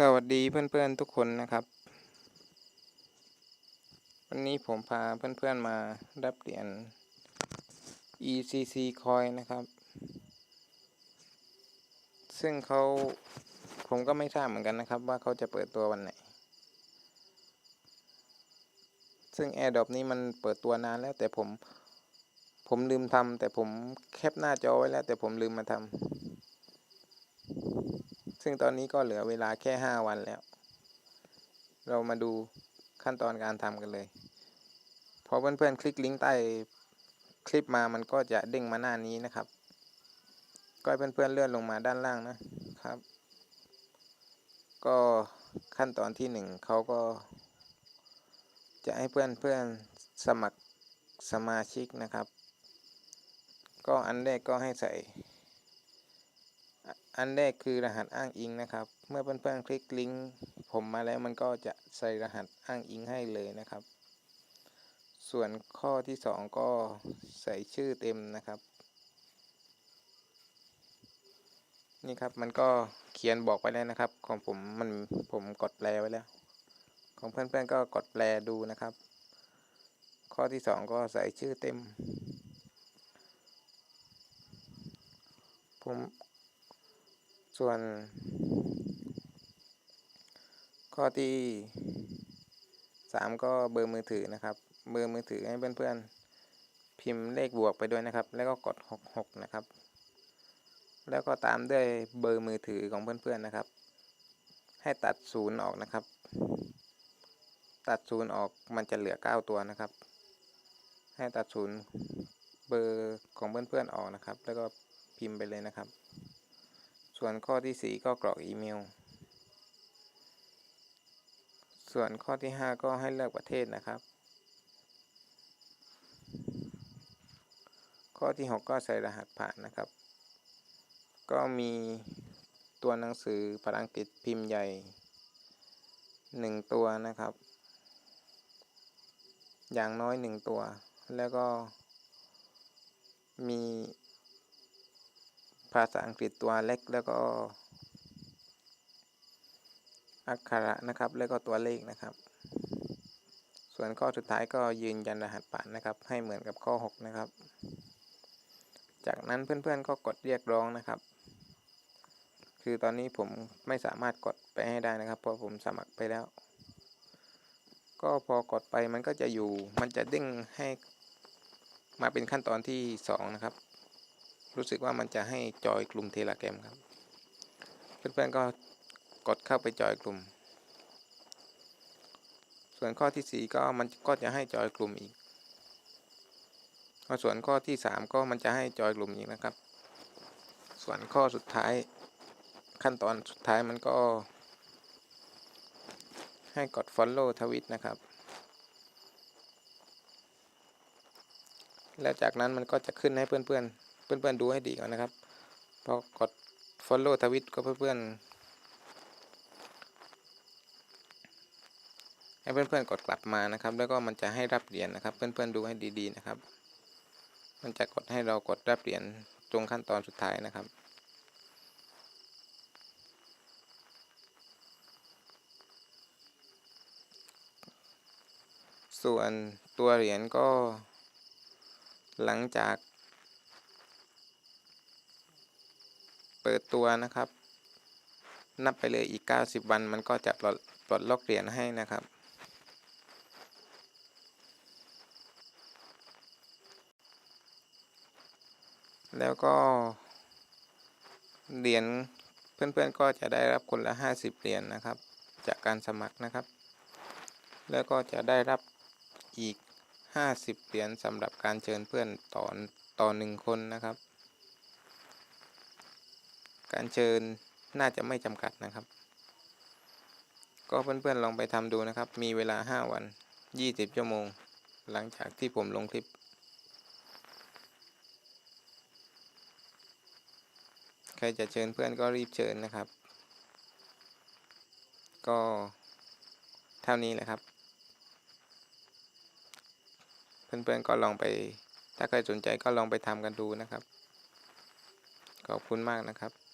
สวัสดีเพื่อนๆทุกคนนะครับ วันนี้ผมพาเพื่อนๆมารับเหรียญ ECC coin นะครับ ซึ่งเขาผมก็ไม่ทราบเหมือนกันนะครับ ว่าเขาจะเปิดตัววันไหน ซึ่ง AirDrop นี้มันเปิดตัวนานแล้ว แต่ผมผมลืมทำแต่ผมแคปหน้าจอไว้แล้ว แต่ผมลืมมาทำ ซึ่งตอนนี้ก็เหลือเวลาแค่ 5 วันแล้ว เรามาดูขั้นตอนการทำกันเลย พอเพื่อนๆคลิกลิงก์ใต้คลิปมามันก็จะเด้งมาหน้านี้นะครับ ก็ให้เพื่อนๆเลื่อนลงมาด้านล่างนะครับ ก็ขั้นตอนที่หนึ่งเขาก็จะให้เพื่อนๆสมัครสมาชิกนะครับ ก็อันแรกก็ให้ใส่ อันแรกคือรหัสอ้างอิงนะครับ เมื่อเพื่อนๆคลิกลิงก์ผมมาแล้วมันก็จะใส่รหัสอ้างอิงให้เลยนะครับ ส่วนข้อที่สองก็ใส่ชื่อเต็มนะครับ นี่ครับมันก็เขียนบอกไว้แล้วนะครับ ของผมมันผมกดแปลไว้แล้ว ของเพื่อนๆก็กดแปลดูนะครับ ข้อที่สองก็ใส่ชื่อเต็มผม ส่วน ข้อที่สามก็เบอร์มือถือนะครับ เบอร์มือถือให้เพื่อนๆ พิมพ์เลขบวกไปด้วยนะครับ แล้วก็กดหกหกนะครับ แล้วก็ตามด้วยเบอร์มือถือของเพื่อนๆนะครับ ให้ตัดศูนย์ออกนะครับ ตัดศูนย์ออกมันจะเหลือเก้าตัวนะครับ ให้ตัดศูนย์เบอร์ของเพื่อนๆออกนะครับ แล้วก็พิมพ์ไปเลยนะครับ ส่วนข้อที่ 4 ก็กรอกอีเมล ส่วนข้อที่ 5 ก็ให้เลือกประเทศนะครับ ข้อที่ 6 ก็ใส่รหัสผ่านนะครับ ก็มีตัวหนังสือภาษาอังกฤษพิมพ์ใหญ่ 1 ตัวนะครับ อย่างน้อย 1 ตัว แล้วก็มี ภาษาอังกฤษตัวเล็กแล้วก็ อักขระนะครับ แล้วก็ตัวเลขนะครับ ส่วนข้อสุดท้ายก็ยืนยันรหัสผ่านนะครับ ให้เหมือนกับข้อ 6 นะครับ จากนั้นเพื่อนๆก็กดเรียกร้องนะครับ คือตอนนี้ผมไม่สามารถกดไปให้ได้นะครับ เพราะผมสมัครไปแล้ว ก็พอกดไปมันก็จะอยู่ มันจะเด้งให้มาเป็นขั้นตอนที่ 2 นะครับ รู้สึกว่ามันจะให้จอยกลุ่มเทเลแกรมครับ เพื่อนๆก็กดเข้าไปจอยกลุ่ม ส่วนข้อที่ 4 ก็มันก็จะให้จอยกลุ่มอีกส่วนข้อที่ 3 ก็มันจะให้จอยกลุ่มอีกนะครับ ส่วนข้อสุดท้ายขั้นตอนสุดท้ายมันก็ ให้กด follow ทวิตนะครับ แล้วจากนั้นมันก็จะขึ้นให้เพื่อนๆ เพื่อนๆดูให้ดีก่อนนะครับพอกด follow ทวิตก็เพื่อนๆให้เพื่อนๆกดกลับมานะครับ แล้วก็มันจะให้รับเหรียญนะครับ เพื่อนๆดูให้ดีๆนะครับ มันจะกดให้เรากดรับเหรียญตรงขั้นตอนสุดท้ายนะครับส่วนตัวเหรียญก็หลังจาก เปิดตัวนะครับ นับไปเลยอีก 90 วันมันก็จะปลดปลดล็อกเหรียญให้นะครับ แล้วก็เหรียญเพื่อนๆก็จะได้รับคนละ 50 เหรียญนะครับ จากการสมัครนะครับ แล้วก็จะได้รับอีก 50 เหรียญสำหรับการเชิญเพื่อนต่อต่อหนึ่งคนนะครับ การเชิญน่าจะไม่จำกัดนะครับ ก็เพื่อนๆลองไปทำดูนะครับ มีเวลา 5 วัน 20 ชั่วโมง หลังจากที่ผมลงคลิป ใครจะเชิญเพื่อนก็รีบเชิญนะครับ ก็เท่านี้แหละครับ เพื่อนๆก็ลองไป ถ้าใครสนใจก็ลองไปทำกันดูนะครับ ขอบคุณมากนะครับ